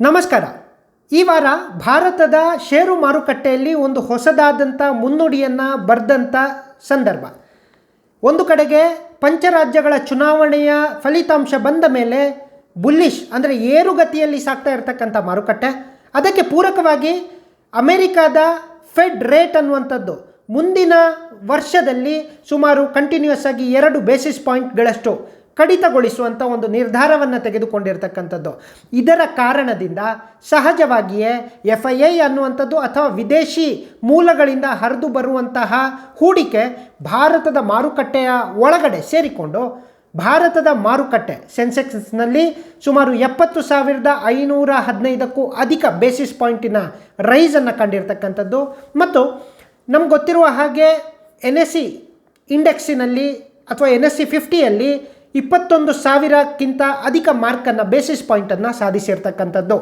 ನಮಸ್ಕಾರ. ಈ ವಾರ ಭಾರತದ ಷೇರು ಮಾರುಕಟ್ಟೆಯಲ್ಲಿ ಒಂದು ಹೊಸದಾದಂಥ ಮುನ್ನುಡಿಯನ್ನು ಬರೆದಂಥ ಸಂದರ್ಭ. ಒಂದು ಕಡೆಗೆ ಪಂಚರಾಜ್ಯಗಳ ಚುನಾವಣೆಯ ಫಲಿತಾಂಶ ಬಂದ ಮೇಲೆ ಬುಲ್ಲಿಶ್ ಅಂದರೆ ಏರುಗತಿಯಲ್ಲಿ ಸಾಗ್ತಾ ಇರತಕ್ಕಂಥ ಮಾರುಕಟ್ಟೆ. ಅದಕ್ಕೆ ಪೂರಕವಾಗಿ ಅಮೆರಿಕಾದ ಫೆಡ್ ರೇಟ್ ಅನ್ನುವಂಥದ್ದು. ಮುಂದಿನ ವರ್ಷದಲ್ಲಿ ಸುಮಾರು ಕಂಟಿನ್ಯೂಸ್ ಆಗಿ ಎರಡು ಬೇಸಿಸ್ ಪಾಯಿಂಟ್ಗಳಷ್ಟು ಕಡಿತಗೊಳಿಸುವಂಥ ಒಂದು ನಿರ್ಧಾರವನ್ನು ತೆಗೆದುಕೊಂಡಿರ್ತಕ್ಕಂಥದ್ದು. ಇದರ ಕಾರಣದಿಂದ ಸಹಜವಾಗಿಯೇ ಎಫ್ ಐ ಐ ಅನ್ನುವಂಥದ್ದು ಅಥವಾ ವಿದೇಶಿ ಮೂಲಗಳಿಂದ ಹರಿದು ಬರುವಂತಹ ಹೂಡಿಕೆ ಭಾರತದ ಮಾರುಕಟ್ಟೆಯ ಒಳಗಡೆ ಸೇರಿಕೊಂಡು ಭಾರತದ ಮಾರುಕಟ್ಟೆ ಸೆನ್ಸೆಕ್ಸ್ನಲ್ಲಿ ಸುಮಾರು ಎಪ್ಪತ್ತು ಸಾವಿರದ ಐನೂರ ಹದಿನೈದಕ್ಕೂ ಅಧಿಕ ಬೇಸಿಸ್ ಪಾಯಿಂಟಿನ ರೈಸನ್ನು ಕಂಡಿರ್ತಕ್ಕಂಥದ್ದು. ಮತ್ತು ನಮ್ಗೆ ಗೊತ್ತಿರುವ ಹಾಗೆ ಎನ್ ಎಸ್ ಸಿ ಇಂಡೆಕ್ಸಿನಲ್ಲಿ ಅಥವಾ ಎನ್ ಎಸ್ ಸಿ ಫಿಫ್ಟಿಯಲ್ಲಿ ಇಪ್ಪತ್ತೊಂದು ಸಾವಿರಕ್ಕಿಂತ ಅಧಿಕ ಮಾರ್ಕನ್ನು ಬೇಸಿಸ್ ಪಾಯಿಂಟನ್ನು ಸಾಧಿಸಿರ್ತಕ್ಕಂಥದ್ದು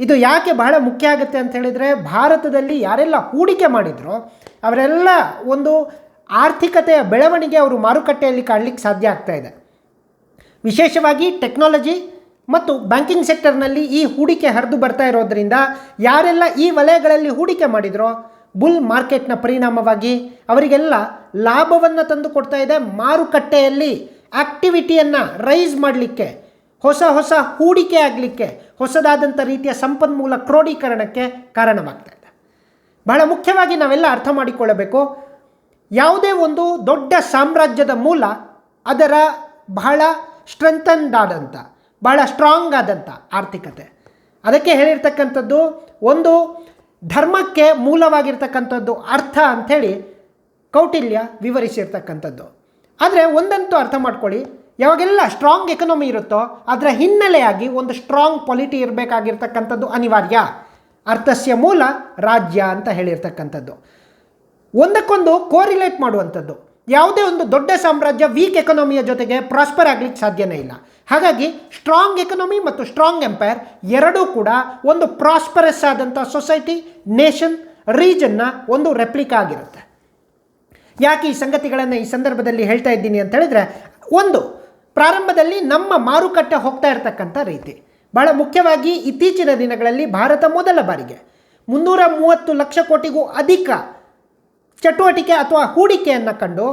ಇದು ಯಾಕೆ ಬಹಳ ಮುಖ್ಯ ಆಗುತ್ತೆ ಅಂತ ಹೇಳಿದರೆ, ಭಾರತದಲ್ಲಿ ಯಾರೆಲ್ಲ ಹೂಡಿಕೆ ಮಾಡಿದ್ರೋ, ಅವರೆಲ್ಲ ಒಂದು ಆರ್ಥಿಕತೆಯ ಬೆಳವಣಿಗೆ ಅವರು ಮಾರುಕಟ್ಟೆಯಲ್ಲಿ ಕಾಣಲಿಕ್ಕೆ ಸಾಧ್ಯ ಆಗ್ತಾ ಇದೆ. ವಿಶೇಷವಾಗಿ ಟೆಕ್ನಾಲಜಿ ಮತ್ತು ಬ್ಯಾಂಕಿಂಗ್ ಸೆಕ್ಟರ್ನಲ್ಲಿ ಈ ಹೂಡಿಕೆ ಹರಿದು ಬರ್ತಾ ಇರೋದ್ರಿಂದ ಯಾರೆಲ್ಲ ಈ ವಲಯಗಳಲ್ಲಿ ಹೂಡಿಕೆ ಮಾಡಿದ್ರೋ ಬುಲ್ ಮಾರ್ಕೆಟ್ನ ಪರಿಣಾಮವಾಗಿ ಅವರಿಗೆಲ್ಲ ಲಾಭವನ್ನು ತಂದು ಕೊಡ್ತಾ ಇದೆ ಮಾರುಕಟ್ಟೆಯಲ್ಲಿ. ಆಕ್ಟಿವಿಟಿಯನ್ನು ರೈಸ್ ಮಾಡಲಿಕ್ಕೆ, ಹೊಸ ಹೊಸ ಹೂಡಿಕೆ ಆಗಲಿಕ್ಕೆ ಹೊಸದಾದಂಥ ರೀತಿಯ ಸಂಪನ್ಮೂಲ ಕ್ರೋಢೀಕರಣಕ್ಕೆ ಕಾರಣವಾಗ್ತಾ ಇದೆ. ಬಹಳ ಮುಖ್ಯವಾಗಿ ನಾವೆಲ್ಲ ಅರ್ಥ ಮಾಡಿಕೊಳ್ಳಬೇಕು, ಯಾವುದೇ ಒಂದು ದೊಡ್ಡ ಸಾಮ್ರಾಜ್ಯದ ಮೂಲ ಅದರ ಬಹಳ ಸ್ಟ್ರೆಂಥನ್ಡ್ ಆದಂಥ ಬಹಳ ಸ್ಟ್ರಾಂಗ್ ಆದಂಥ ಆರ್ಥಿಕತೆ. ಅದಕ್ಕೆ ಹೇಳಿರ್ತಕ್ಕಂಥದ್ದು, ಒಂದು ಧರ್ಮಕ್ಕೆ ಮೂಲವಾಗಿರ್ತಕ್ಕಂಥದ್ದು ಅರ್ಥ ಅಂಥೇಳಿ ಕೌಟಿಲ್ಯ ವಿವರಿಸಿರ್ತಕ್ಕಂಥದ್ದು. ಆದರೆ ಒಂದಂತೂ ಅರ್ಥ ಮಾಡ್ಕೊಳ್ಳಿ. ಯಾವಾಗೆಲ್ಲ ಸ್ಟ್ರಾಂಗ್ ಎಕನಾಮಿ ಇರುತ್ತೋ ಅದರ ಹಿನ್ನೆಲೆಯಾಗಿ ಒಂದು ಸ್ಟ್ರಾಂಗ್ ಪಾಲಿಟಿ ಇರಬೇಕಾಗಿರ್ತಕ್ಕಂಥದ್ದು ಅನಿವಾರ್ಯ. ಅರ್ಥಸ್ಯ ಮೂಲ, ರಾಜ್ಯ ಅಂತ ಹೇಳಿರ್ತಕ್ಕಂಥದ್ದು. ಒಂದಕ್ಕೊಂದು ಕೋರಿಲೇಟ್ ಮಾಡುವಂಥದ್ದು. ಯಾವುದೇ ಒಂದು ದೊಡ್ಡ ಸಾಮ್ರಾಜ್ಯ ವೀಕ್ ಎಕನಾಮಿಯ ಜೊತೆಗೆ ಪ್ರಾಸ್ಪರ್ ಆಗಲಿಕ್ಕೆ ಸಾಧ್ಯನೇ ಇಲ್ಲ. ಹಾಗಾಗಿ ಸ್ಟ್ರಾಂಗ್ ಎಕನಾಮಿ ಮತ್ತು ಸ್ಟ್ರಾಂಗ್ ಎಂಪೈರ್ ಎರಡೂ ಕೂಡ ಒಂದು ಪ್ರಾಸ್ಪರಸ್ ಆದಂಥ ಸೊಸೈಟಿ ನೇಷನ್ ರೀಜನ್ನ ಒಂದು ರೆಪ್ಲಿಕಾ ಆಗಿರುತ್ತೆ. ಯಾಕೆ ಈ ಸಂಗತಿಗಳನ್ನು ಈ ಸಂದರ್ಭದಲ್ಲಿ ಹೇಳ್ತಾ ಇದ್ದೀನಿ ಅಂತ ಹೇಳಿದ್ರೆ, ಒಂದು, ಪ್ರಾರಂಭದಲ್ಲಿ ನಮ್ಮ ಮಾರುಕಟ್ಟೆ ಹೋಗ್ತಾ ಇರತಕ್ಕಂಥ ರೀತಿ. ಬಹಳ ಮುಖ್ಯವಾಗಿ ಇತ್ತೀಚಿನ ದಿನಗಳಲ್ಲಿ ಭಾರತ ಮೊದಲ ಬಾರಿಗೆ. ಮುನ್ನೂರ ಮೂವತ್ತು ಲಕ್ಷ ಕೋಟಿಗೂ ಅಧಿಕ ಚಟುವಟಿಕೆ ಅಥವಾ ಹೂಡಿಕೆಯನ್ನು ಕಂಡು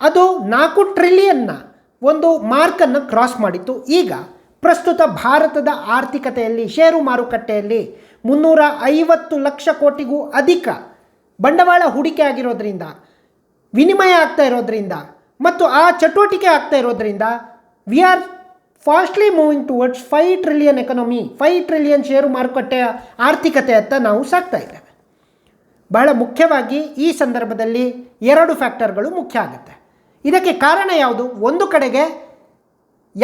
ಅದು ನಾಲ್ಕು ಟ್ರಿಲಿಯನ್ನ ಒಂದು ಮಾರ್ಕನ್ನು ಕ್ರಾಸ್ ಮಾಡಿತ್ತು. ಈಗ ಪ್ರಸ್ತುತ ಭಾರತದ ಆರ್ಥಿಕತೆಯಲ್ಲಿ, ಷೇರು ಮಾರುಕಟ್ಟೆಯಲ್ಲಿ ಮುನ್ನೂರ ಐವತ್ತು ಲಕ್ಷ ಕೋಟಿಗೂ ಅಧಿಕ ಬಂಡವಾಳ ಹೂಡಿಕೆ ಆಗಿರೋದ್ರಿಂದ ವಿನಿಮಯ ಆಗ್ತಾ ಇರೋದ್ರಿಂದ ಮತ್ತು ಆ ಚಟುವಟಿಕೆ ಆಗ್ತಾ ಇರೋದ್ರಿಂದ we are fastly moving towards five trillion economy five trillion share ಮಾರುಕಟ್ಟೆಯ ಆರ್ಥಿಕತೆ ಅಂತ ನಾವು ಸಾಕ್ತಾ ಇದ್ದೇವೆ. ಬಹಳ ಮುಖ್ಯವಾಗಿ ಈ ಸಂದರ್ಭದಲ್ಲಿ ಎರಡು ಫ್ಯಾಕ್ಟರ್ಗಳು ಮುಖ್ಯ ಆಗುತ್ತೆ. ಇದಕ್ಕೆ ಕಾರಣ ಯಾವುದು? ಒಂದು ಕಡೆಗೆ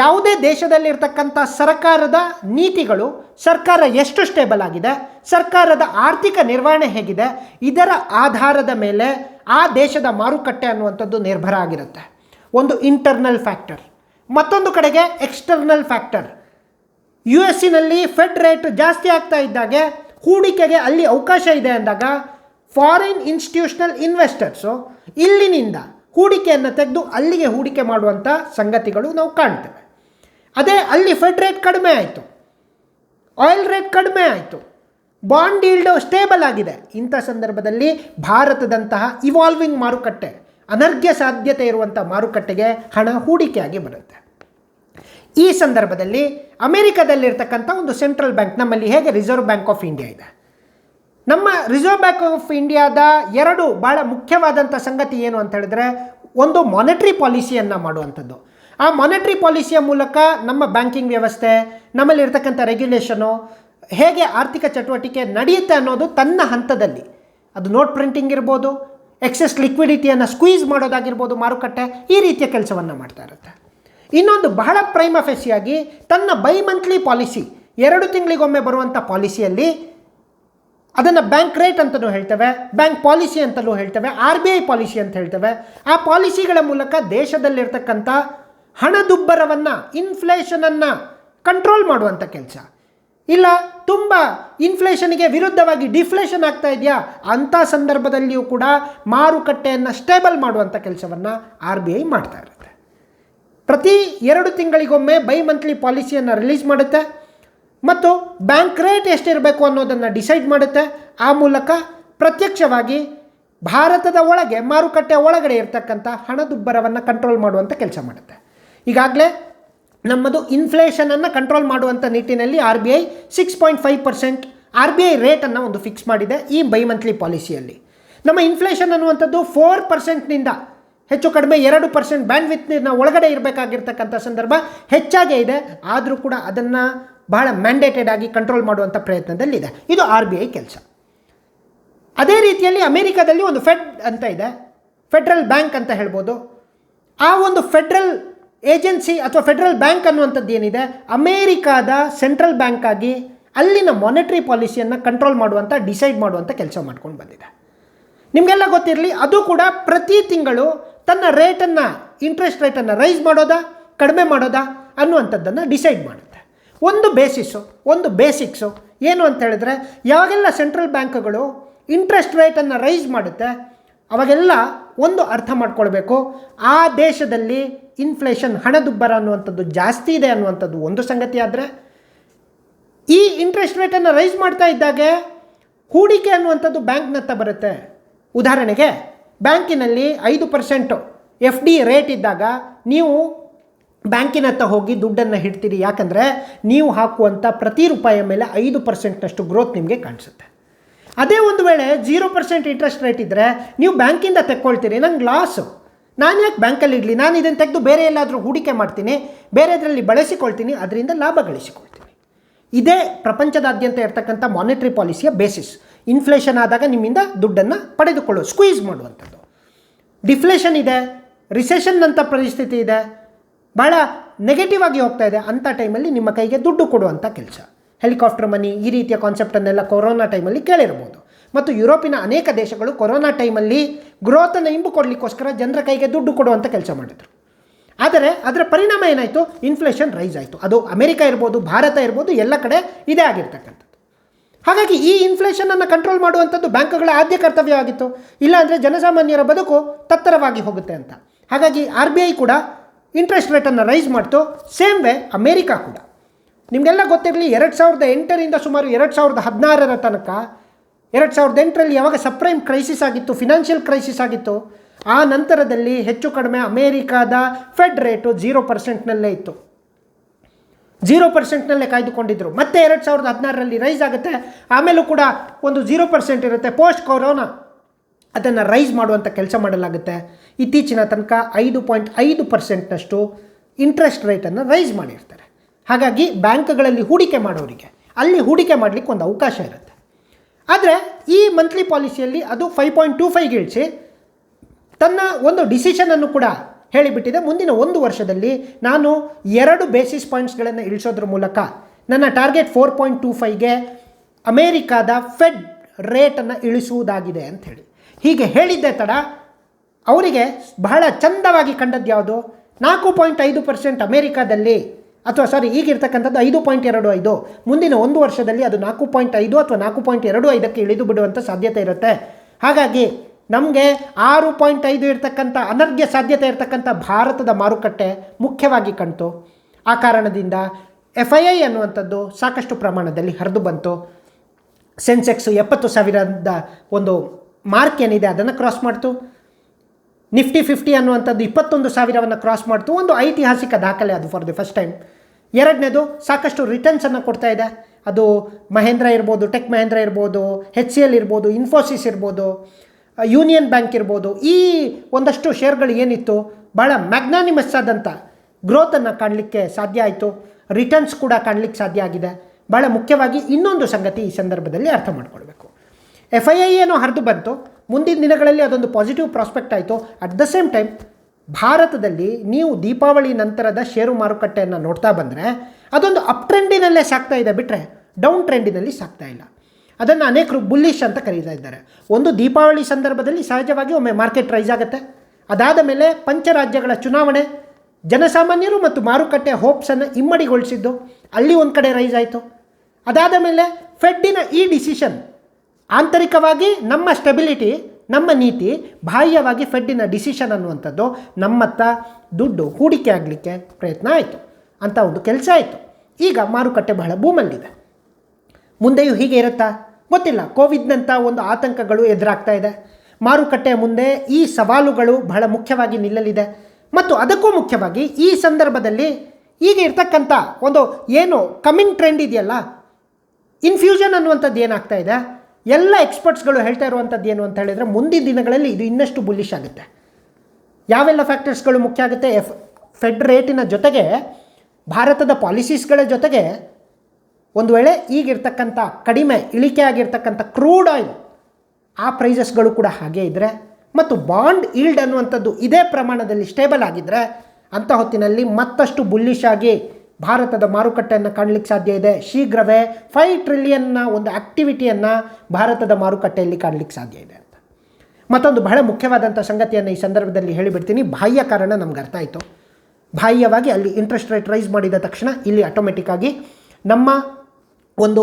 ಯಾವುದೇ ದೇಶದಲ್ಲಿರ್ತಕ್ಕಂಥ ಸರ್ಕಾರದ ನೀತಿಗಳು ಸರ್ಕಾರ ಎಷ್ಟು ಸ್ಟೇಬಲ್ ಆಗಿದೆ, ಸರ್ಕಾರದ ಆರ್ಥಿಕ ನಿರ್ವಹಣೆ ಹೇಗಿದೆ, ಇದರ ಆಧಾರದ ಮೇಲೆ ಆ ದೇಶದ ಮಾರುಕಟ್ಟೆ ಅನ್ನುವಂಥದ್ದು ನಿರ್ಭರ ಆಗಿರುತ್ತೆ. ಒಂದು ಇಂಟರ್ನಲ್ ಫ್ಯಾಕ್ಟರ್ ಮತ್ತೊಂದು ಕಡೆಗೆ ಎಕ್ಸ್ಟರ್ನಲ್ ಫ್ಯಾಕ್ಟರ್ ಯು ಎಸ್ಸಿನಲ್ಲಿ ಫೆಡ್ ರೇಟ್ ಜಾಸ್ತಿ ಆಗ್ತಾ ಇದ್ದಾಗೆ, ಹೂಡಿಕೆಗೆ ಅಲ್ಲಿ ಅವಕಾಶ ಇದೆ ಅಂದಾಗ ಫಾರಿನ್ ಇನ್ಸ್ಟಿಟ್ಯೂಷನಲ್ ಇನ್ವೆಸ್ಟರ್ಸು ಇಲ್ಲಿನಿಂದ ಹೂಡಿಕೆಯನ್ನು ತೆಗೆದು ಅಲ್ಲಿಗೆ ಹೂಡಿಕೆ ಮಾಡುವಂಥ ಸಂಗತಿಗಳು ನಾವು ಕಾಣ್ತೇವೆ. ಅದೇ ಅಲ್ಲಿ ಫೆಡ್ ರೇಟ್ ಕಡಿಮೆ ಆಯಿತು. ಆಯಿಲ್ ರೇಟ್ ಕಡಿಮೆ ಆಯಿತು. ಬಾಂಡ್ ಈಲ್ಡು ಸ್ಟೇಬಲ್ ಆಗಿದೆ. ಇಂಥ ಸಂದರ್ಭದಲ್ಲಿ ಭಾರತದಂತಹ ಇವಾಲ್ವಿಂಗ್ ಮಾರುಕಟ್ಟೆ, ಅನರ್ಘ್ಯ ಸಾಧ್ಯತೆ ಇರುವಂಥ ಮಾರುಕಟ್ಟೆಗೆ ಹಣ ಹೂಡಿಕೆಯಾಗಿ ಬರುತ್ತೆ. ಈ ಸಂದರ್ಭದಲ್ಲಿ ಅಮೆರಿಕದಲ್ಲಿರ್ತಕ್ಕಂಥ ಒಂದು ಸೆಂಟ್ರಲ್ ಬ್ಯಾಂಕ್ ನಮ್ಮಲ್ಲಿ ಹೇಗೆ ರಿಸರ್ವ್ ಬ್ಯಾಂಕ್ ಆಫ್ ಇಂಡಿಯಾ ಇದೆ. ನಮ್ಮ ರಿಸರ್ವ್ ಬ್ಯಾಂಕ್ ಆಫ್ ಇಂಡಿಯಾದ ಎರಡು ಭಾಳ ಮುಖ್ಯವಾದಂಥ ಸಂಗತಿ ಏನು ಅಂತ ಹೇಳಿದ್ರೆ, ಒಂದು ಮಾನಿಟ್ರಿ ಪಾಲಿಸಿಯನ್ನು ಮಾಡುವಂಥದ್ದು. ಆ ಮಾನಿಟ್ರಿ ಪಾಲಿಸಿಯ ಮೂಲಕ ನಮ್ಮ ಬ್ಯಾಂಕಿಂಗ್ ವ್ಯವಸ್ಥೆ, ನಮ್ಮಲ್ಲಿರ್ತಕ್ಕಂಥ ರೆಗ್ಯುಲೇಷನು ಹೇಗೆ ಆರ್ಥಿಕ ಚಟುವಟಿಕೆ ನಡೆಯುತ್ತೆ ಅನ್ನೋದು ತನ್ನ ಹಂತದಲ್ಲಿ. ಅದು ನೋಟ್ ಪ್ರಿಂಟಿಂಗ್ ಇರ್ಬೋದು ಎಕ್ಸೆಸ್ ಲಿಕ್ವಿಡಿಟಿಯನ್ನು ಸ್ಕ್ವೀಸ್ ಮಾಡೋದಾಗಿರ್ಬೋದು ಮಾರುಕಟ್ಟೆ, ಈ ರೀತಿಯ ಕೆಲಸವನ್ನು ಮಾಡ್ತಾ ಇರುತ್ತೆ. ಇನ್ನೊಂದು ಬಹಳ ಪ್ರೈಮ್ ಆಫೆಸಿಯಾಗಿ ತನ್ನ ಬೈ ಮಂತ್ಲಿ ಪಾಲಿಸಿ ಎರಡು ತಿಂಗಳಿಗೊಮ್ಮೆ ಬರುವಂಥ ಪಾಲಿಸಿಯಲ್ಲಿ ಅದನ್ನು ಬ್ಯಾಂಕ್ ರೇಟ್ ಅಂತಲೂ ಹೇಳ್ತೇವೆ ಬ್ಯಾಂಕ್ ಪಾಲಿಸಿ ಅಂತಲೂ ಹೇಳ್ತೇವೆ ಆರ್ ಬಿ ಐ ಪಾಲಿಸಿ ಅಂತ ಹೇಳ್ತೇವೆ. ಆ ಪಾಲಿಸಿಗಳ ಮೂಲಕ ದೇಶದಲ್ಲಿರ್ತಕ್ಕಂಥ ಹಣದುಬ್ಬರವನ್ನು ಇನ್ಫ್ಲೇಷನನ್ನು ಕಂಟ್ರೋಲ್ ಮಾಡುವಂಥ ಕೆಲಸ. ಇಲ್ಲ, ತುಂಬ ಇನ್ಫ್ಲೇಷನ್ಗೆ ವಿರುದ್ಧವಾಗಿ ಡಿಫ್ಲೇಷನ್ ಆಗ್ತಾ ಇದೆಯಾ? ಅಂಥ ಸಂದರ್ಭದಲ್ಲಿಯೂ ಕೂಡ ಮಾರುಕಟ್ಟೆಯನ್ನು ಸ್ಟೇಬಲ್ ಮಾಡುವಂಥ ಕೆಲಸವನ್ನು ಆರ್ ಬಿ ಐ ಮಾಡ್ತಾ ಇರುತ್ತೆ. ಪ್ರತಿ ಎರಡು ತಿಂಗಳಿಗೊಮ್ಮೆ ಬೈ ಮಂತ್ಲಿ ಪಾಲಿಸಿಯನ್ನು ರಿಲೀಸ್ ಮಾಡುತ್ತೆ. ಮತ್ತು ಬ್ಯಾಂಕ್ ರೇಟ್ ಎಷ್ಟಿರಬೇಕು ಅನ್ನೋದನ್ನು ಡಿಸೈಡ್ ಮಾಡುತ್ತೆ. ಆ ಮೂಲಕ ಪ್ರತ್ಯಕ್ಷವಾಗಿ ಭಾರತದ ಒಳಗೆ, ಮಾರುಕಟ್ಟೆ ಒಳಗಡೆ ಇರತಕ್ಕಂಥ ಹಣದುಬ್ಬರವನ್ನು ಕಂಟ್ರೋಲ್ ಮಾಡುವಂಥ ಕೆಲಸ ಮಾಡುತ್ತೆ. ಈಗಾಗಲೇ ನಮ್ಮದು ಇನ್ಫ್ಲೇಷನನ್ನು ಕಂಟ್ರೋಲ್ ಮಾಡುವಂಥ ನಿಟ್ಟಿನಲ್ಲಿ R B I six point five percent R B I ರೇಟನ್ನು ಒಂದು ಫಿಕ್ಸ್ ಮಾಡಿದೆ ಈ ಬೈ ಮಂತ್ಲಿ ಪಾಲಿಸಿಯಲ್ಲಿ ನಮ್ಮ ಇನ್ಫ್ಲೇಷನ್ ಅನ್ನುವಂಥದ್ದು ಫೋರ್ ಪರ್ಸೆಂಟ್ನಿಂದ ಹೆಚ್ಚು ಕಡಿಮೆ ಎರಡು ಪರ್ಸೆಂಟ್ ಬ್ಯಾಂಡ್ ವಿತ್ನ ಒಳಗಡೆ ಇರಬೇಕಾಗಿರ್ತಕ್ಕಂಥ ಸಂದರ್ಭ ಹೆಚ್ಚಾಗೇ ಇದೆ. ಆದರೂ ಕೂಡ ಅದನ್ನು ಬಹಳ ಮ್ಯಾಂಡೇಟೆಡ್ ಆಗಿ ಕಂಟ್ರೋಲ್ ಮಾಡುವಂಥ ಪ್ರಯತ್ನದಲ್ಲಿದೆ. ಇದು ಆರ್ ಬಿ ಐ ಕೆಲಸ. ಅದೇ ರೀತಿಯಲ್ಲಿ ಅಮೇರಿಕಾದಲ್ಲಿ ಒಂದು ಫೆಡ್ ಅಂತ ಇದೆ. ಫೆಡ್ರಲ್ ಬ್ಯಾಂಕ್ ಅಂತ ಹೇಳ್ಬೋದು. ಆ ಒಂದು ಫೆಡ್ರಲ್ ಏಜೆನ್ಸಿ ಅಥವಾ ಫೆಡ್ರಲ್ ಬ್ಯಾಂಕ್ ಅನ್ನುವಂಥದ್ದು ಏನಿದೆ? ಅಮೇರಿಕಾದ ಸೆಂಟ್ರಲ್ ಬ್ಯಾಂಕ್ ಆಗಿ ಅಲ್ಲಿನ ಮಾನಿಟ್ರಿ ಪಾಲಿಸಿಯನ್ನು ಕಂಟ್ರೋಲ್ ಮಾಡುವಂಥ ಡಿಸೈಡ್ ಮಾಡುವಂಥ ಕೆಲಸ ಮಾಡ್ಕೊಂಡು ಬಂದಿದೆ. ನಿಮಗೆಲ್ಲ ಗೊತ್ತಿರಲಿ, ಅದು ಕೂಡ ಪ್ರತಿ ತಿಂಗಳು ತನ್ನ ರೇಟನ್ನು ಇಂಟ್ರೆಸ್ಟ್ ರೇಟನ್ನು ರೈಸ್ ಮಾಡೋದಾ, ಕಡಿಮೆ ಮಾಡೋದಾ ಅನ್ನುವಂಥದ್ದನ್ನು ಡಿಸೈಡ್ ಮಾಡುತ್ತೆ. ಒಂದು ಬೇಸಿಸ್ಸು ಒಂದು ಬೇಸಿಕ್ಸು ಏನು ಅಂತ ಹೇಳಿದ್ರೆ, ಯಾವಾಗೆಲ್ಲ ಸೆಂಟ್ರಲ್ ಬ್ಯಾಂಕ್ಗಳು ಇಂಟ್ರೆಸ್ಟ್ ರೇಟನ್ನು ರೈಸ್ ಮಾಡುತ್ತೆ, ಅವಾಗೆಲ್ಲ ಒಂದು ಅರ್ಥ ಮಾಡ್ಕೊಳ್ಬೇಕು. ಆ ದೇಶದಲ್ಲಿ ಇನ್ಫ್ಲೇಷನ್ ಹಣದುಬ್ಬರ ಅನ್ನುವಂಥದ್ದು ಜಾಸ್ತಿ ಇದೆ ಅನ್ನುವಂಥದ್ದು ಒಂದು ಸಂಗತಿ ಆದರೆ, ಈ ಇಂಟ್ರೆಸ್ಟ್ ರೇಟನ್ನು ರೈಸ್ ಮಾಡ್ತಾ ಇದ್ದಾಗೆ ಹೂಡಿಕೆ ಅನ್ನುವಂಥದ್ದು ಬ್ಯಾಂಕ್ನತ್ತ ಬರುತ್ತೆ. ಉದಾಹರಣೆಗೆ, ಬ್ಯಾಂಕಿನಲ್ಲಿ ಐದು ಪರ್ಸೆಂಟು ಎಫ್ ಡಿ ರೇಟ್ ಇದ್ದಾಗ ನೀವು ಬ್ಯಾಂಕಿನತ್ತ ಹೋಗಿ ದುಡ್ಡನ್ನು ಇಡ್ತೀರಿ ಯಾಕಂದರೆ ನೀವು ಹಾಕುವಂಥ ಪ್ರತಿ ರೂಪಾಯಿಯ ಮೇಲೆ ಐದು ಪರ್ಸೆಂಟ್ನಷ್ಟು ಗ್ರೋತ್ ನಿಮಗೆ ಕಾಣಿಸುತ್ತೆ. ಅದೇ ಒಂದು ವೇಳೆ ಜೀರೋ ಪರ್ಸೆಂಟ್ ಇಂಟ್ರೆಸ್ಟ್ ರೇಟ್ ಇದ್ದರೆ ನೀವು ಬ್ಯಾಂಕಿಂದ ತೆಕ್ಕೊಳ್ತೀರಿ. ನಂಗೆ ಲಾಸು ನಾನು ಯಾಕೆ ಬ್ಯಾಂಕಲ್ಲಿ ಇಡಲಿ? ನಾನು ಇದನ್ನು ತೆಗೆದು ಬೇರೆ ಎಲ್ಲಾದರೂ ಹೂಡಿಕೆ ಮಾಡ್ತೀನಿ. ಬೇರೆದರಲ್ಲಿ ಬಳಸಿಕೊಳ್ತೀನಿ. ಅದರಿಂದ ಲಾಭ ಗಳಿಸಿಕೊಳ್ತೀನಿ. ಇದೇ ಪ್ರಪಂಚದಾದ್ಯಂತ ಇರ್ತಕ್ಕಂಥ ಮಾನಿಟ್ರಿ ಪಾಲಿಸಿಯ ಬೇಸಿಸ್ ಇನ್ಫ್ಲೇಷನ್ ಆದಾಗ ನಿಮ್ಮಿಂದ ದುಡ್ಡನ್ನು ಪಡೆದುಕೊಳ್ಳೋ ಸ್ಕ್ವೀಸ್ ಮಾಡುವಂಥದ್ದು. ಡಿಫ್ಲೇಷನ್ ಇದೆ. ರಿಸೆಷನ್ ಅಂತ ಪರಿಸ್ಥಿತಿ ಇದೆ. ಭಾಳ ನೆಗೆಟಿವ್ ಆಗಿ ಹೋಗ್ತಾ ಇದೆ ಅಂಥ ಟೈಮಲ್ಲಿ ನಿಮ್ಮ ಕೈಗೆ ದುಡ್ಡು ಕೊಡುವಂಥ ಕೆಲಸ. ಹೆಲಿಕಾಪ್ಟರ್ ಮನಿ ಈ ರೀತಿಯ ಕಾನ್ಸೆಪ್ಟನ್ನೆಲ್ಲ ಕೊರೋನಾ ಟೈಮಲ್ಲಿ ಕೇಳಿರ್ಬೋದು. ಮತ್ತು ಯುರೋಪಿನ ಅನೇಕ ದೇಶಗಳು ಕೊರೋನಾ ಟೈಮಲ್ಲಿ ಗ್ರೋತನ್ನು ಇಂಬು ಕೊಡಲಿಕ್ಕೋಸ್ಕರ ಜನರ ಕೈಗೆ ದುಡ್ಡು ಕೊಡುವಂಥ ಕೆಲಸ ಮಾಡಿದರು. ಆದರೆ ಅದರ ಪರಿಣಾಮ ಏನಾಯಿತು? ಇನ್ಫ್ಲೇಷನ್ ರೈಸ್ ಆಯಿತು. ಅದು ಅಮೆರಿಕ ಇರ್ಬೋದು, ಭಾರತ ಇರ್ಬೋದು, ಎಲ್ಲ ಕಡೆ ಇದೇ ಆಗಿರ್ತಕ್ಕಂಥದ್ದು. ಹಾಗಾಗಿ ಈ ಇನ್ಫ್ಲೇಷನನ್ನು ಕಂಟ್ರೋಲ್ ಮಾಡುವಂಥದ್ದು ಬ್ಯಾಂಕ್ಗಳ ಆದ್ಯ ಕರ್ತವ್ಯವಾಗಿತ್ತು ಇಲ್ಲಾಂದರೆ ಜನಸಾಮಾನ್ಯರ ಬದುಕು ತತ್ತರವಾಗಿ ಹೋಗುತ್ತೆ ಅಂತ. ಹಾಗಾಗಿ ಆರ್ ಬಿ ಐ ಕೂಡ ಇಂಟ್ರೆಸ್ಟ್ ರೇಟನ್ನು ರೈಸ್ ಮಾಡ್ತು ಸೇಮ್ ವೇ ಅಮೇರಿಕಾ ಕೂಡ. ನಿಮಗೆಲ್ಲ ಗೊತ್ತಿರಲಿ, ಎರಡು ಸಾವಿರದ ಎಂಟರಿಂದ ಸುಮಾರು ಎರಡು ಸಾವಿರದ ಹದಿನಾರರ ತನಕ, ಎರಡು ಸಾವಿರದ ಎಂಟರಲ್ಲಿ ಯಾವಾಗ ಸಪ್ರೈಮ್ ಕ್ರೈಸಿಸ್ ಆಗಿತ್ತು ಫಿನಾನ್ಷಿಯಲ್ ಕ್ರೈಸಿಸ್ ಆಗಿತ್ತು, ಆ ನಂತರದಲ್ಲಿ ಹೆಚ್ಚು ಕಡಿಮೆ ಅಮೇರಿಕಾದ ಫೆಡ್ ರೇಟು ಜೀರೋ ಪರ್ಸೆಂಟ್ನಲ್ಲೇ ಇತ್ತು. ಜೀರೋ ಪರ್ಸೆಂಟ್ನಲ್ಲೇ ಕಾಯ್ದುಕೊಂಡಿದ್ದರು ಮತ್ತೆ ಎರಡು ಸಾವಿರದ ಹದಿನಾರರಲ್ಲಿ ರೈಸ್ ಆಗುತ್ತೆ, ಆಮೇಲೂ ಕೂಡ ಒಂದು ಜೀರೋ ಪರ್ಸೆಂಟ್ ಇರುತ್ತೆ ಪೋಸ್ಟ್ ಕೊರೋನಾ ಅದನ್ನು ರೈಸ್ ಮಾಡುವಂಥ ಕೆಲಸ ಮಾಡಲಾಗುತ್ತೆ. ಇತ್ತೀಚಿನ ತನಕ ಐದು ಪಾಯಿಂಟ್ ಐದು ಪರ್ಸೆಂಟ್ನಷ್ಟು ಇಂಟ್ರೆಸ್ಟ್ ರೇಟನ್ನು ರೈಸ್ ಮಾಡಿರ್ತಾರೆ. ಹಾಗಾಗಿ ಬ್ಯಾಂಕ್ಗಳಲ್ಲಿ ಹೂಡಿಕೆ ಮಾಡೋರಿಗೆ ಅಲ್ಲಿ ಹೂಡಿಕೆ ಮಾಡಲಿಕ್ಕೆ ಒಂದು ಅವಕಾಶ ಇರುತ್ತೆ. ಆದರೆ ಈ ಮಂತ್ಲಿ ಪಾಲಿಸಿಯಲ್ಲಿ ಅದು ಫೈವ್ ಪಾಯಿಂಟ್ ಟು ಫೈವ್ಗೆ ಇಳಿಸಿ ತನ್ನ ಒಂದು ಡಿಸಿಷನನ್ನು ಕೂಡ ಹೇಳಿಬಿಟ್ಟಿದೆ. ಮುಂದಿನ ಒಂದು ವರ್ಷದಲ್ಲಿ ನಾನು ಎರಡು ಬೇಸಿಸ್ ಪಾಯಿಂಟ್ಸ್ಗಳನ್ನು ಇಳಿಸೋದ್ರ ಮೂಲಕ ನನ್ನ ಟಾರ್ಗೆಟ್ ಫೋರ್ ಪಾಯಿಂಟ್ ಟೂ ಫೈವ್ಗೆ ಅಮೇರಿಕಾದ ಫೆಡ್ ರೇಟನ್ನು ಇಳಿಸುವುದಾಗಿದೆ ಅಂಥೇಳಿ ಹೀಗೆ ಹೇಳಿದ್ದೆ ತಡ. ಅವರಿಗೆ ಬಹಳ ಚಂದವಾಗಿ ಕಂಡದ್ದು ಯಾವುದು? ನಾಲ್ಕು ಪಾಯಿಂಟ್ ಐದು ಪರ್ಸೆಂಟ್ ಅಮೇರಿಕಾದಲ್ಲಿ, ಅಥವಾ ಸಾರಿ ಈಗಿರ್ತಕ್ಕಂಥದ್ದು ಐದು ಪಾಯಿಂಟ್ ಎರಡು ಐದು. ಮುಂದಿನ ಒಂದು ವರ್ಷದಲ್ಲಿ ಅದು ನಾಲ್ಕು ಪಾಯಿಂಟ್ ಐದು ಅಥವಾ ನಾಲ್ಕು ಪಾಯಿಂಟ್ ಎರಡು ಐದಕ್ಕೆ ಇಳಿದು ಬಿಡುವಂಥ ಸಾಧ್ಯತೆ ಇರುತ್ತೆ. ಹಾಗಾಗಿ ನಮಗೆ ಆರು ಪಾಯಿಂಟ್ ಐದು ಇರತಕ್ಕಂಥ ಅನರ್ಘ್ಯ ಸಾಧ್ಯತೆ ಇರತಕ್ಕಂಥ ಭಾರತದ ಮಾರುಕಟ್ಟೆ ಮುಖ್ಯವಾಗಿ ಕಣ್ತು ಆ ಕಾರಣದಿಂದ ಎಫ್ ಐ ಐ ಅನ್ನುವಂಥದ್ದು ಸಾಕಷ್ಟು ಪ್ರಮಾಣದಲ್ಲಿ ಹರಿದು ಬಂತು. ಸೆನ್ಸೆಕ್ಸು ಎಪ್ಪತ್ತು ಸಾವಿರದ ಒಂದು ಮಾರ್ಕ್ ಏನಿದೆ ಅದನ್ನು ಕ್ರಾಸ್ ಮಾಡ್ತು. ನಿಫ್ಟಿ ಫಿಫ್ಟಿ ಅನ್ನುವಂಥದ್ದು ಇಪ್ಪತ್ತೊಂದು ಸಾವಿರವನ್ನು ಕ್ರಾಸ್ ಮಾಡ್ತು. ಒಂದು ಐತಿಹಾಸಿಕ ದಾಖಲೆ ಅದು ಫಾರ್ ದಿ ಫಸ್ಟ್ ಟೈಮ್ ಎರಡನೇದು ಸಾಕಷ್ಟು ರಿಟರ್ನ್ಸನ್ನು ಕೊಡ್ತಾ ಇದೆ. ಅದು ಮಹೇಂದ್ರ ಇರ್ಬೋದು ಟೆಕ್ ಮಹೇಂದ್ರ ಇರ್ಬೋದು ಹೆಚ್ ಸಿ ಎಲ್ ಇರ್ಬೋದು ಇನ್ಫೋಸಿಸ್ ಇರ್ಬೋದು ಯೂನಿಯನ್ ಬ್ಯಾಂಕ್ ಇರ್ಬೋದು. ಈ ಒಂದಷ್ಟು ಶೇರ್ಗಳು ಏನಿತ್ತು? ಭಾಳ ಮ್ಯಾಗ್ನಾನಿಮಸ್ ಆದಂಥ ಗ್ರೋತನ್ನು ಕಾಣಲಿಕ್ಕೆ ಸಾಧ್ಯ ಆಯಿತು. ರಿಟರ್ನ್ಸ್ ಕೂಡ ಕಾಣಲಿಕ್ಕೆ ಸಾಧ್ಯ ಆಗಿದೆ. ಭಾಳ ಮುಖ್ಯವಾಗಿ ಇನ್ನೊಂದು ಸಂಗತಿ ಈ ಸಂದರ್ಭದಲ್ಲಿ ಅರ್ಥ ಮಾಡ್ಕೊಳ್ಬೇಕು. ಎಫ್ ಐ ಐ ಏನೋ ಹರಿದು ಬಂತು. ಮುಂದಿನ ದಿನಗಳಲ್ಲಿ ಅದೊಂದು ಪಾಸಿಟಿವ್ ಪ್ರಾಸ್ಪೆಕ್ಟ್ ಆಯಿತು. ಅಟ್ ದ ಸೇಮ್ ಟೈಮ್ ಭಾರತದಲ್ಲಿ ನೀವು ದೀಪಾವಳಿ ನಂತರದ ಷೇರು ಮಾರುಕಟ್ಟೆಯನ್ನು ನೋಡ್ತಾ ಬಂದರೆ, ಅದೊಂದು ಅಪ್ ಟ್ರೆಂಡಿನಲ್ಲೇ ಸಾಕ್ತಾ ಇದೆ ಬಿಟ್ಟರೆ ಡೌನ್ ಟ್ರೆಂಡಿನಲ್ಲಿ ಸಾಕ್ತಾ ಇಲ್ಲ. ಅದನ್ನು ಅನೇಕರು ಬುಲ್ಲಿಶ್ ಅಂತ ಕರೀತಾ ಇದ್ದಾರೆ. ಒಂದು ದೀಪಾವಳಿ ಸಂದರ್ಭದಲ್ಲಿ ಸಹಜವಾಗಿ ಒಮ್ಮೆ ಮಾರ್ಕೆಟ್ ರೈಸ್ ಆಗುತ್ತೆ. ಅದಾದ ಮೇಲೆ ಪಂಚರಾಜ್ಯಗಳ ಚುನಾವಣೆ, ಜನಸಾಮಾನ್ಯರು ಮತ್ತು ಮಾರುಕಟ್ಟೆ ಹೋಪ್ಸನ್ನು ಇಮ್ಮಡಿಗೊಳಿಸಿದ್ದು, ಅಲ್ಲಿ ಒಂದು ಕಡೆ ರೈಸ್ ಆಯಿತು. ಅದಾದ ಮೇಲೆ ಫೆಡ್ಡಿನ ಈ ಡಿಸಿಷನ್ ಆಂತರಿಕವಾಗಿ ನಮ್ಮ ಸ್ಟೆಬಿಲಿಟಿ ನಮ್ಮ ನೀತಿ, ಬಾಹ್ಯವಾಗಿ ಫೆಡ್ಡಿನ ಡಿಸಿಷನ್ ಅನ್ನುವಂಥದ್ದು ನಮ್ಮತ್ತ ದುಡ್ಡು ಹೂಡಿಕೆ ಆಗಲಿಕ್ಕೆ ಪ್ರಯತ್ನ ಆಯಿತು. ಅಂತ ಒಂದು ಕೆಲಸ ಆಯಿತು. ಈಗ ಮಾರುಕಟ್ಟೆ ಬಹಳ ಬೂಮಲ್ಲಿದೆ ಮುಂದೆಯೂ ಹೀಗೆ ಇರುತ್ತಾ? ಗೊತ್ತಿಲ್ಲ. ಕೋವಿಡ್ನಂಥ ಒಂದು ಆತಂಕಗಳು ಎದುರಾಗ್ತಾ ಇದೆ. ಮಾರುಕಟ್ಟೆಯ ಮುಂದೆ ಈ ಸವಾಲುಗಳು ಬಹಳ ಮುಖ್ಯವಾಗಿ ನಿಲ್ಲಲಿದೆ. ಮತ್ತು ಅದಕ್ಕೂ ಮುಖ್ಯವಾಗಿ ಈ ಸಂದರ್ಭದಲ್ಲಿ ಈಗ ಇರ್ತಕ್ಕಂಥ ಒಂದು ಏನು ಕಮಿಂಗ್ ಟ್ರೆಂಡ್ ಇದೆಯಲ್ಲ? ಇನ್ಫ್ಯೂಷನ್ ಅನ್ನುವಂಥದ್ದು ಏನಾಗ್ತಾ ಇದೆ? ಎಲ್ಲ ಎಕ್ಸ್ಪರ್ಟ್ಸ್ಗಳು ಹೇಳ್ತಾ ಇರುವಂಥದ್ದು ಏನು ಅಂತ ಹೇಳಿದರೆ ಮುಂದಿನ ದಿನಗಳಲ್ಲಿ ಇದು ಇನ್ನಷ್ಟು ಬುಲ್ಲಿಶ್ ಆಗುತ್ತೆ. ಯಾವೆಲ್ಲ ಫ್ಯಾಕ್ಟರ್ಸ್ಗಳು ಮುಖ್ಯ ಆಗುತ್ತೆ? ಎಫ್ ಫೆಡ್ ರೇಟಿನ ಜೊತೆಗೆ ಭಾರತದ ಪಾಲಿಸೀಸ್ಗಳ ಜೊತೆಗೆ ಒಂದು ವೇಳೆ ಈಗಿರ್ತಕ್ಕಂಥ ಕಡಿಮೆ, ಇಳಿಕೆ ಆಗಿರ್ತಕ್ಕಂಥ ಕ್ರೂಡ್ ಆಯಿಲ್ ಆ ಪ್ರೈಸಸ್ಗಳು ಕೂಡ ಹಾಗೇ ಇದ್ದರೆ ಮತ್ತು ಬಾಂಡ್ ಈಲ್ಡ್ ಅನ್ನುವಂಥದ್ದು ಇದೇ ಪ್ರಮಾಣದಲ್ಲಿ ಸ್ಟೇಬಲ್ ಆಗಿದ್ದರೆ ಅಂಥ ಹೊತ್ತಿನಲ್ಲಿ ಮತ್ತಷ್ಟು ಬುಲ್ಲಿಶ್ ಆಗಿ ಭಾರತದ ಮಾರುಕಟ್ಟೆಯನ್ನು ಕಾಣಲಿಕ್ಕೆ ಸಾಧ್ಯ ಇದೆ. ಶೀಘ್ರವೇ ಫೈವ್ ಟ್ರಿಲಿಯನ್ನ ಒಂದು ಆಕ್ಟಿವಿಟಿಯನ್ನು ಭಾರತದ ಮಾರುಕಟ್ಟೆಯಲ್ಲಿ ಕಾಣಲಿಕ್ಕೆ ಸಾಧ್ಯ ಇದೆ ಅಂತ. ಮತ್ತೊಂದು ಬಹಳ ಮುಖ್ಯವಾದಂಥ ಸಂಗತಿಯನ್ನು ಈ ಸಂದರ್ಭದಲ್ಲಿ ಹೇಳಿಬಿಡ್ತೀನಿ. ಬಾಹ್ಯ ಕಾರಣ ನಮ್ಗೆ ಅರ್ಥ ಆಯಿತು. ಬಾಹ್ಯವಾಗಿ ಅಲ್ಲಿ ಇಂಟ್ರೆಸ್ಟ್ ರೇಟ್ ರೈಸ್ ಮಾಡಿದ ತಕ್ಷಣ ಇಲ್ಲಿ ಆಟೋಮೆಟಿಕ್ಕಾಗಿ ನಮ್ಮ ಒಂದು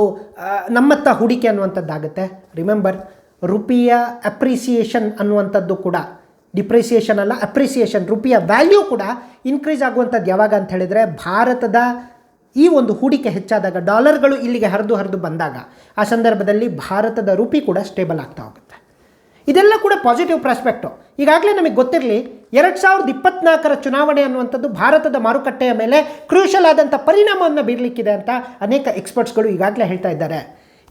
ನಮ್ಮತ್ತ ಹೂಡಿಕೆ ಅನ್ನುವಂಥದ್ದಾಗುತ್ತೆ. ರಿಮೆಂಬರ್ ರುಪಿಯ ಅಪ್ರಿಸಿಯೇಷನ್ ಅನ್ನುವಂಥದ್ದು ಕೂಡ ಡಿಪ್ರಿಸಿಯೇಷನ್ ಅಲ್ಲ ಅಪ್ರಿಸಿಯೇಷನ್ ರುಪಿಯ ವ್ಯಾಲ್ಯೂ ಕೂಡ ಇನ್ಕ್ರೀಸ್ ಆಗುವಂಥದ್ದು ಯಾವಾಗ ಅಂತ ಹೇಳಿದರೆ ಭಾರತದ ಈ ಒಂದು ಹೂಡಿಕೆ ಹೆಚ್ಚಾದಾಗ ಡಾಲರ್ಗಳು ಇಲ್ಲಿಗೆ ಹರಿದು ಹರಿದು ಬಂದಾಗ ಆ ಸಂದರ್ಭದಲ್ಲಿ ಭಾರತದ ರುಪಿ ಕೂಡ ಸ್ಟೇಬಲ್ ಆಗ್ತಾ ಹೋಗುತ್ತೆ. ಇದೆಲ್ಲ ಕೂಡ ಪಾಸಿಟಿವ್ ಪ್ರಾಸ್ಪೆಕ್ಟು ಈಗಾಗಲೇ ನಮಗೆ ಗೊತ್ತಿರಲಿ, ಎರಡು ಸಾವಿರದ ಇಪ್ಪತ್ನಾಲ್ಕರ ಚುನಾವಣೆ ಅನ್ನುವಂಥದ್ದು ಭಾರತದ ಮಾರುಕಟ್ಟೆಯ ಮೇಲೆ ಕ್ರೂಷಲ್ ಆದಂಥ ಪರಿಣಾಮವನ್ನು ಬೀರಲಿಕ್ಕಿದೆ ಅಂತ ಅನೇಕ ಎಕ್ಸ್ಪರ್ಟ್ಸ್ಗಳು ಈಗಾಗಲೇ ಹೇಳ್ತಾ ಇದ್ದಾರೆ.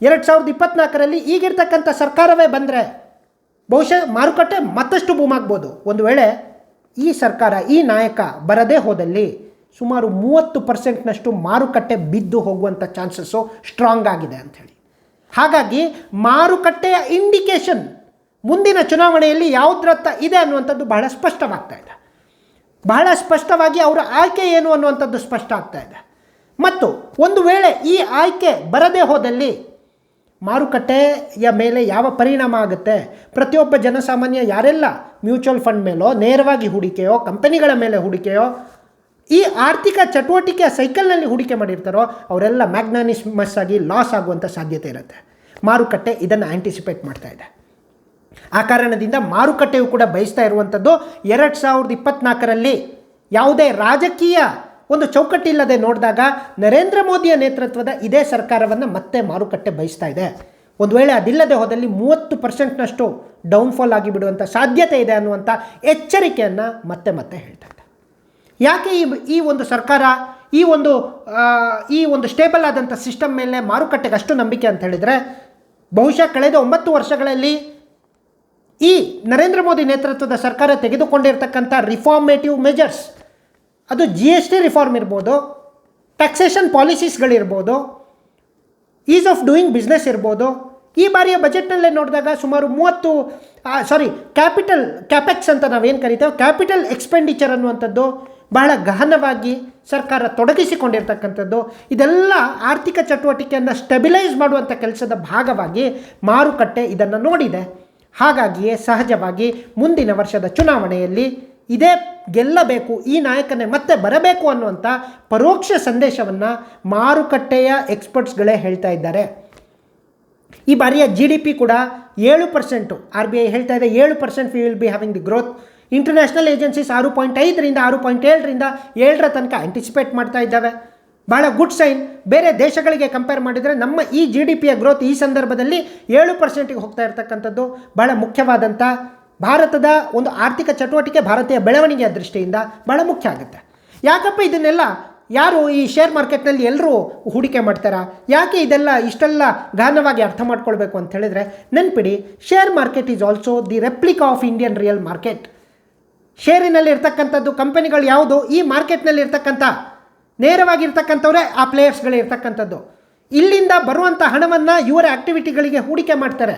ಎರಡು ಸಾವಿರದ ಇಪ್ಪತ್ನಾಲ್ಕರಲ್ಲಿ ಈಗಿರ್ತಕ್ಕಂಥ ಸರ್ಕಾರವೇ ಬಂದರೆ ಬಹುಶಃ ಮಾರುಕಟ್ಟೆ ಮತ್ತಷ್ಟು ಬೂಮಾಗ್ಬೋದು ಒಂದು ವೇಳೆ ಈ ಸರ್ಕಾರ, ಈ ನಾಯಕ ಬರದೇ ಹೋದಲ್ಲಿ ಸುಮಾರು ಮೂವತ್ತು ಪರ್ಸೆಂಟ್ನಷ್ಟು ಮಾರುಕಟ್ಟೆ ಬಿದ್ದು ಹೋಗುವಂಥ ಚಾನ್ಸಸ್ಸು ಸ್ಟ್ರಾಂಗ್ ಆಗಿದೆ ಅಂಥೇಳಿ ಹಾಗಾಗಿ ಮಾರುಕಟ್ಟೆಯ ಇಂಡಿಕೇಶನ್ ಮುಂದಿನ ಚುನಾವಣೆಯಲ್ಲಿ ಯಾವುದ್ರತ್ತ ಇದೆ ಅನ್ನುವಂಥದ್ದು ಬಹಳ ಸ್ಪಷ್ಟವಾಗ್ತಾ ಇದೆ. ಬಹಳ ಸ್ಪಷ್ಟವಾಗಿ ಅವರ ಆಯ್ಕೆ ಏನು ಅನ್ನುವಂಥದ್ದು ಸ್ಪಷ್ಟ ಆಗ್ತಾ ಇದೆ. ಮತ್ತು ಒಂದು ವೇಳೆ ಈ ಆಯ್ಕೆ ಬರದೇ ಹೋದಲ್ಲಿ ಮಾರುಕಟ್ಟೆಯ ಮೇಲೆ ಯಾವ ಪರಿಣಾಮ ಆಗುತ್ತೆ? ಪ್ರತಿಯೊಬ್ಬ ಜನಸಾಮಾನ್ಯ ಯಾರೆಲ್ಲ ಮ್ಯೂಚುವಲ್ ಫಂಡ್ ಮೇಲೋ, ನೇರವಾಗಿ ಹೂಡಿಕೆಯೋ, ಕಂಪನಿಗಳ ಮೇಲೆ ಹೂಡಿಕೆಯೋ, ಈ ಆರ್ಥಿಕ ಚಟುವಟಿಕೆಯ ಸೈಕಲ್ನಲ್ಲಿ ಹೂಡಿಕೆ ಮಾಡಿರ್ತಾರೋ, ಅವರೆಲ್ಲ ಮ್ಯಾಗ್ನಾನಿಸ್ಮಸ್ ಆಗಿ ಲಾಸ್ ಆಗುವಂಥ ಸಾಧ್ಯತೆ ಇರುತ್ತೆ. ಮಾರುಕಟ್ಟೆ ಇದನ್ನು ಆ್ಯಂಟಿಸಿಪೇಟ್ ಮಾಡ್ತಾ ಇದೆ. ಆ ಕಾರಣದಿಂದ ಮಾರುಕಟ್ಟೆಯು ಕೂಡ ಬಯಸ್ತಾ ಇರುವಂಥದ್ದು ಎರಡು ಸಾವಿರದ ಇಪ್ಪತ್ನಾಲ್ಕರಲ್ಲಿ ಯಾವುದೇ ರಾಜಕೀಯ ಒಂದು ಚೌಕಟ್ಟಿಲ್ಲದೆ ನೋಡಿದಾಗ ನರೇಂದ್ರ ಮೋದಿಯ ನೇತೃತ್ವದ ಇದೇ ಸರ್ಕಾರವನ್ನು ಮತ್ತೆ ಮಾರುಕಟ್ಟೆ ಬಯಸ್ತಾ ಇದೆ. ಒಂದು ವೇಳೆ ಅದಿಲ್ಲದೆ ಹೋದಲ್ಲಿ ಮೂವತ್ತು ಪರ್ಸೆಂಟ್ನಷ್ಟು ಡೌನ್ಫಾಲ್ ಆಗಿಬಿಡುವಂಥ ಸಾಧ್ಯತೆ ಇದೆ ಅನ್ನುವಂಥ ಎಚ್ಚರಿಕೆಯನ್ನು ಮತ್ತೆ ಮತ್ತೆ ಹೇಳ್ತಾ ಇದೆ ಯಾಕೆ ಈ ಈ ಒಂದು ಸರ್ಕಾರ, ಈ ಒಂದು ಈ ಒಂದು ಸ್ಟೇಬಲ್ ಆದಂಥ ಸಿಸ್ಟಮ್ ಮೇಲೆ ಮಾರುಕಟ್ಟೆಗೆ ಅಷ್ಟು ನಂಬಿಕೆ ಅಂತ ಹೇಳಿದರೆ ಬಹುಶಃ ಕಳೆದ ಒಂಬತ್ತು ವರ್ಷಗಳಲ್ಲಿ ಈ ನರೇಂದ್ರ ಮೋದಿ ನೇತೃತ್ವದ ಸರ್ಕಾರ ತೆಗೆದುಕೊಂಡಿರ್ತಕ್ಕಂಥ ರಿಫಾರ್ಮೇಟಿವ್ ಮೆಜರ್ಸ್ ಅದು ಜಿ ಎಸ್ ಟಿ ರಿಫಾರ್ಮ್ ಇರ್ಬೋದು ಟ್ಯಾಕ್ಸೇಷನ್ ಪಾಲಿಸೀಸ್ಗಳಿರ್ಬೋದು ಈಸ್ ಆಫ್ ಡೂಯಿಂಗ್ ಬಿಸ್ನೆಸ್ ಇರ್ಬೋದು. ಈ ಬಾರಿಯ ಬಜೆಟ್ನಲ್ಲೇ ನೋಡಿದಾಗ ಸುಮಾರು ಮೂವತ್ತು ಸಾರಿ ಕ್ಯಾಪಿಟಲ್ ಕ್ಯಾಪೆಕ್ಸ್ ಅಂತ ನಾವೇನು ಕರಿತೇವೆ? ಕ್ಯಾಪಿಟಲ್ ಎಕ್ಸ್ಪೆಂಡಿಚರ್ ಅನ್ನುವಂಥದ್ದು ಬಹಳ ಗಹನವಾಗಿ ಸರ್ಕಾರ ತೊಡಗಿಸಿಕೊಂಡಿರ್ತಕ್ಕಂಥದ್ದು. ಇದೆಲ್ಲ ಆರ್ಥಿಕ ಚಟುವಟಿಕೆಯನ್ನು ಸ್ಟೆಬಿಲೈಸ್ ಮಾಡುವಂಥ ಕೆಲಸದ ಭಾಗವಾಗಿ ಮಾರುಕಟ್ಟೆ ಇದನ್ನು ನೋಡಿದೆ. ಹಾಗಾಗಿಯೇ ಸಹಜವಾಗಿ ಮುಂದಿನ ವರ್ಷದ ಚುನಾವಣೆಯಲ್ಲಿ ಇದೇ ಗೆಲ್ಲಬೇಕು, ಈ ನಾಯಕನೇ ಮತ್ತೆ ಬರಬೇಕು ಅನ್ನುವಂಥ ಪರೋಕ್ಷ ಸಂದೇಶವನ್ನು ಮಾರುಕಟ್ಟೆಯ ಎಕ್ಸ್ಪರ್ಟ್ಸ್ಗಳೇ ಹೇಳ್ತಾ ಇದ್ದಾರೆ. ಈ ಬಾರಿಯ ಜಿ ಡಿ ಪಿ ಕೂಡ ಏಳು ಪರ್ಸೆಂಟು ಆರ್ ಬಿ ಐ ಹೇಳ್ತಾ ಇದೆ, ಏಳು percent we will be having the growth international agencies ಆರು ಪಾಯಿಂಟ್ ಐದರಿಂದ ಆರು ಪಾಯಿಂಟ್ ಏಳರಿಂದ ಏಳರ ತನಕ ಆಂಟಿಸಿಪೇಟ್ ಮಾಡ್ತಾ ಇದ್ದಾವೆ. ಭಾಳ ಗುಡ್ ಸೈನ್ ಬೇರೆ ದೇಶಗಳಿಗೆ ಕಂಪೇರ್ ಮಾಡಿದರೆ ನಮ್ಮ ಈ ಜಿ ಡಿ ಪಿಯ ಗ್ರೋತ್ ಈ ಸಂದರ್ಭದಲ್ಲಿ ಏಳು ಪರ್ಸೆಂಟಿಗೆ ಹೋಗ್ತಾ ಇರ್ತಕ್ಕಂಥದ್ದು ಭಾಳ ಮುಖ್ಯವಾದಂಥ ಭಾರತದ ಒಂದು ಆರ್ಥಿಕ ಚಟುವಟಿಕೆ ಭಾರತೀಯ ಬೆಳವಣಿಗೆಯ ದೃಷ್ಟಿಯಿಂದ ಬಹಳ ಮುಖ್ಯ ಆಗುತ್ತೆ. ಯಾಕಪ್ಪ ಇದನ್ನೆಲ್ಲ ಯಾರು ಈ ಶೇರ್ ಮಾರ್ಕೆಟ್ನಲ್ಲಿ ಎಲ್ಲರೂ ಹೂಡಿಕೆ ಮಾಡ್ತಾರಾ? ಯಾಕೆ ಇದೆಲ್ಲ ಇಷ್ಟೆಲ್ಲ ಗಹನವಾಗಿ ಅರ್ಥ ಮಾಡ್ಕೊಳ್ಬೇಕು ಅಂತ ಹೇಳಿದರೆ ನೆನ್ಪಿಡಿ share market is also the replica of Indian real market ಶೇರಿನಲ್ಲಿ ಇರ್ತಕ್ಕಂಥದ್ದು ಕಂಪನಿಗಳು ಯಾವುದು? ಈ ಮಾರ್ಕೆಟ್ನಲ್ಲಿ ಇರ್ತಕ್ಕಂಥ, ನೇರವಾಗಿರ್ತಕ್ಕಂಥವ್ರೆ ಆ ಪ್ಲೇಯರ್ಸ್ಗಳು ಇರ್ತಕ್ಕಂಥದ್ದು. ಇಲ್ಲಿಂದ ಬರುವಂಥ ಹಣವನ್ನು ಇವರ ಆ್ಯಕ್ಟಿವಿಟಿಗಳಿಗೆ ಹೂಡಿಕೆ ಮಾಡ್ತಾರೆ.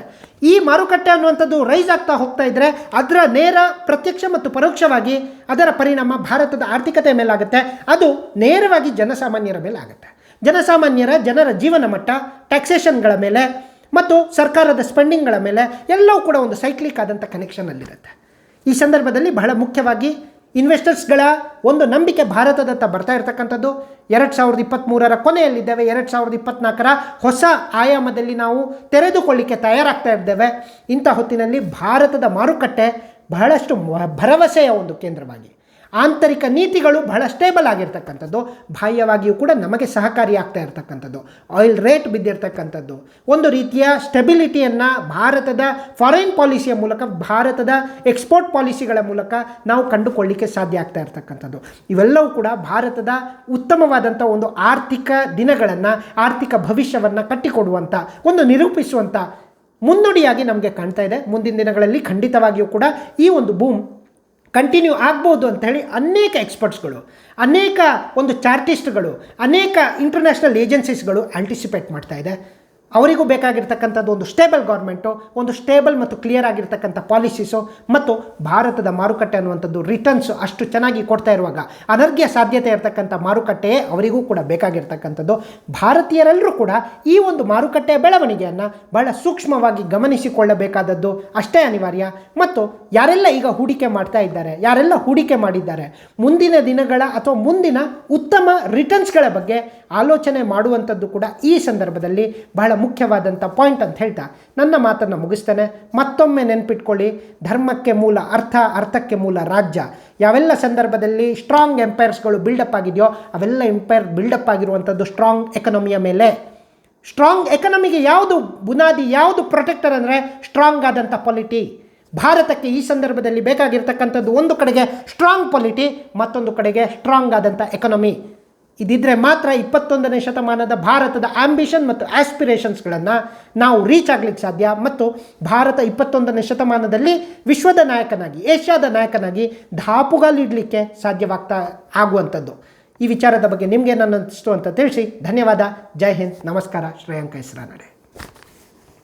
ಈ ಮಾರುಕಟ್ಟೆ ಅನ್ನುವಂಥದ್ದು ರೈಸ್ ಆಗ್ತಾ ಹೋಗ್ತಾ ಇದ್ದರೆ ಅದರ ನೇರ ಪ್ರತ್ಯಕ್ಷ ಮತ್ತು ಪರೋಕ್ಷವಾಗಿ ಅದರ ಪರಿಣಾಮ ಭಾರತದ ಆರ್ಥಿಕತೆ ಮೇಲಾಗುತ್ತೆ. ಅದು ನೇರವಾಗಿ ಜನಸಾಮಾನ್ಯರ ಮೇಲೆ ಆಗುತ್ತೆ ಜನಸಾಮಾನ್ಯರ ಜನರ ಜೀವನ ಮಟ್ಟ ಟ್ಯಾಕ್ಸೇಷನ್ಗಳ ಮೇಲೆ ಮತ್ತು ಸರ್ಕಾರದ ಸ್ಪೆಂಡಿಂಗ್ಗಳ ಮೇಲೆ ಎಲ್ಲವೂ ಕೂಡ ಒಂದು ಸೈಕ್ಲಿಕ್ ಆದಂಥ ಕನೆಕ್ಷನಲ್ಲಿರುತ್ತೆ ಈ ಸಂದರ್ಭದಲ್ಲಿ ಬಹಳ ಮುಖ್ಯವಾಗಿ ಇನ್ವೆಸ್ಟರ್ಸ್ಗಳ ಒಂದು ನಂಬಿಕೆ ಭಾರತದತ್ತ ಬರ್ತಾ ಇರತಕ್ಕಂಥದ್ದು. ಎರಡು ಸಾವಿರದ ಇಪ್ಪತ್ತ್ಮೂರರ ಕೊನೆಯಲ್ಲಿದ್ದೇವೆ, ಎರಡು ಸಾವಿರದ ಇಪ್ಪತ್ತ್ನಾಲ್ಕರ ಹೊಸ ಆಯಾಮದಲ್ಲಿ ನಾವು ತೆರೆದುಕೊಳ್ಳಿಕ್ಕೆ ತಯಾರಾಗ್ತಾ ಇದ್ದೇವೆ. ಇಂಥ ಹೊತ್ತಿನಲ್ಲಿ ಭಾರತದ ಮಾರುಕಟ್ಟೆ ಬಹಳಷ್ಟು ಭರವಸೆಯ ಒಂದು ಕೇಂದ್ರವಾಗಿ ಆಂತರಿಕ ನೀತಿಗಳು ಬಹಳ ಸ್ಟೇಬಲ್ ಆಗಿರ್ತಕ್ಕಂಥದ್ದು. ಬಾಹ್ಯವಾಗಿಯೂ ಕೂಡ ನಮಗೆ ಸಹಕಾರಿ ಆಗ್ತಾ ಇರ್ತಕ್ಕಂಥದ್ದು. ಆಯಿಲ್ ರೇಟ್ ಬಿದ್ದಿರ್ತಕ್ಕಂಥದ್ದು. ಒಂದು ರೀತಿಯ ಸ್ಟೆಬಿಲಿಟಿಯನ್ನು ಭಾರತದ ಫಾರಿನ್ ಪಾಲಿಸಿಯ ಮೂಲಕ, ಭಾರತದ ಎಕ್ಸ್ಪೋರ್ಟ್ ಪಾಲಿಸಿಗಳ ಮೂಲಕ ನಾವು ಕಂಡುಕೊಳ್ಳಿಕ್ಕೆ ಸಾಧ್ಯ ಆಗ್ತಾ ಇರತಕ್ಕಂಥದ್ದು. ಇವೆಲ್ಲವೂ ಕೂಡ ಭಾರತದ ಉತ್ತಮವಾದಂಥ ಒಂದು ಆರ್ಥಿಕ ದಿನಗಳನ್ನು, ಆರ್ಥಿಕ ಭವಿಷ್ಯವನ್ನು ಕಟ್ಟಿಕೊಡುವಂಥ, ಒಂದು ನಿರೂಪಿಸುವಂಥ ಮುನ್ನುಡಿಯಾಗಿ ನಮಗೆ ಕಾಣ್ತಾ ಇದೆ. ಮುಂದಿನ ದಿನಗಳಲ್ಲಿ ಖಂಡಿತವಾಗಿಯೂ ಕೂಡ ಈ ಒಂದು ಬೂಮ್ ಕಂಟಿನ್ಯೂ ಆಗ್ಬೋದು ಅಂತ ಹೇಳಿ ಅನೇಕ ಎಕ್ಸ್ಪರ್ಟ್ಸ್ಗಳು ಅನೇಕ ಒಂದು ಚಾರ್ಟಿಸ್ಟ್ಗಳು ಅನೇಕ ಇಂಟರ್ನ್ಯಾಷನಲ್ ಏಜೆನ್ಸೀಸ್ಗಳು ಆಂಟಿಸಿಪೇಟ್ ಮಾಡ್ತಾ ಇದೆ. ಅವರಿಗೂ ಬೇಕಾಗಿರ್ತಕ್ಕಂಥದ್ದು ಒಂದು ಸ್ಟೇಬಲ್ ಗೌರ್ಮೆಂಟು ಒಂದು ಸ್ಟೇಬಲ್ ಮತ್ತು ಕ್ಲಿಯರ್ ಆಗಿರ್ತಕ್ಕಂಥ ಪಾಲಿಸೀಸು ಮತ್ತು ಭಾರತದ ಮಾರುಕಟ್ಟೆ ಅನ್ನುವಂಥದ್ದು ರಿಟರ್ನ್ಸ್ ಅಷ್ಟು ಚೆನ್ನಾಗಿ ಕೊಡ್ತಾ ಇರುವಾಗ ಅನರ್ಘ್ಯ ಸಾಧ್ಯತೆ ಇರತಕ್ಕಂಥ ಮಾರುಕಟ್ಟೆಯೇ ಅವರಿಗೂ ಕೂಡ ಬೇಕಾಗಿರ್ತಕ್ಕಂಥದ್ದು. ಭಾರತೀಯರೆಲ್ಲರೂ ಕೂಡ ಈ ಒಂದು ಮಾರುಕಟ್ಟೆಯ ಬೆಳವಣಿಗೆಯನ್ನು ಬಹಳ ಸೂಕ್ಷ್ಮವಾಗಿ ಗಮನಿಸಿಕೊಳ್ಳಬೇಕಾದದ್ದು ಅಷ್ಟೇ ಅನಿವಾರ್ಯ. ಮತ್ತು ಯಾರೆಲ್ಲ ಈಗ ಹೂಡಿಕೆ ಮಾಡ್ತಾ ಇದ್ದಾರೆ, ಯಾರೆಲ್ಲ ಹೂಡಿಕೆ ಮಾಡಿದ್ದಾರೆ, ಮುಂದಿನ ದಿನಗಳ ಅಥವಾ ಮುಂದಿನ ಉತ್ತಮ ರಿಟರ್ನ್ಸ್ಗಳ ಬಗ್ಗೆ ಆಲೋಚನೆ ಮಾಡುವಂಥದ್ದು ಕೂಡ ಈ ಸಂದರ್ಭದಲ್ಲಿ ಬಹಳ ಮುಖ್ಯವಾದಂಥ ಪಾಯಿಂಟ್ ಅಂತ ಹೇಳ್ತಾ, ನನ್ನ ಮಾತನ್ನು ಮುಗಿಸ್ತೇನೆ. ಮತ್ತೊಮ್ಮೆ ನೆನ್ಪಿಟ್ಕೊಳ್ಳಿ, ಧರ್ಮಕ್ಕೆ ಮೂಲ ಅರ್ಥ, ಅರ್ಥಕ್ಕೆ ಮೂಲ ರಾಜ್ಯ. ಯಾವೆಲ್ಲ ಸಂದರ್ಭದಲ್ಲಿ ಸ್ಟ್ರಾಂಗ್ ಎಂಪೈರ್ಸ್ಗಳು ಬಿಲ್ಡಪ್ ಆಗಿದೆಯೋ, ಅವೆಲ್ಲ ಎಂಪೈರ್ ಬಿಲ್ಡಪ್ ಆಗಿರುವಂಥದ್ದು ಸ್ಟ್ರಾಂಗ್ ಎಕನಮಿಯ ಮೇಲೆ. ಸ್ಟ್ರಾಂಗ್ ಎಕನಮಿಗೆ ಯಾವುದು ಬುನಾದಿ, ಯಾವುದು ಪ್ರೊಟೆಕ್ಟರ್ ಅಂದರೆ ಸ್ಟ್ರಾಂಗ್ ಆದಂಥ ಪಾಲಿಟಿ ಭಾರತಕ್ಕೆ ಈ ಸಂದರ್ಭದಲ್ಲಿ ಬೇಕಾಗಿರ್ತಕ್ಕಂಥದ್ದು ಒಂದು ಕಡೆಗೆ ಸ್ಟ್ರಾಂಗ್ ಪಾಲಿಟಿ ಮತ್ತೊಂದು ಕಡೆಗೆ ಸ್ಟ್ರಾಂಗ್ ಆದಂಥ ಎಕನಮಿ ಇದಿದ್ದರೆ ಮಾತ್ರ ಇಪ್ಪತ್ತೊಂದನೇ ಶತಮಾನದ ಭಾರತದ ಆಂಬಿಷನ್ ಮತ್ತು ಆಸ್ಪಿರೇಷನ್ಸ್ಗಳನ್ನು ನಾವು ರೀಚ್ ಆಗಲಿಕ್ಕೆ ಸಾಧ್ಯ. ಮತ್ತು ಭಾರತ ಇಪ್ಪತ್ತೊಂದನೇ ಶತಮಾನದಲ್ಲಿ ವಿಶ್ವದ ನಾಯಕನಾಗಿ, ಏಷ್ಯಾದ ನಾಯಕನಾಗಿ ಧಾಪುಗಾಲಿಡಲಿಕ್ಕೆ ಸಾಧ್ಯವಾಗ್ತಾ ಆಗುವಂಥದ್ದು. ಈ ವಿಚಾರದ ಬಗ್ಗೆ ನಿಮಗೆ ನನ್ನ ಅಂತ ತಿಳಿಸಿ. ಧನ್ಯವಾದ. ಜೈ ಹಿಂದ್. ನಮಸ್ಕಾರ. ಶ್ರೇಯಾಂಕ ಹೆಸರಾನಡೆ.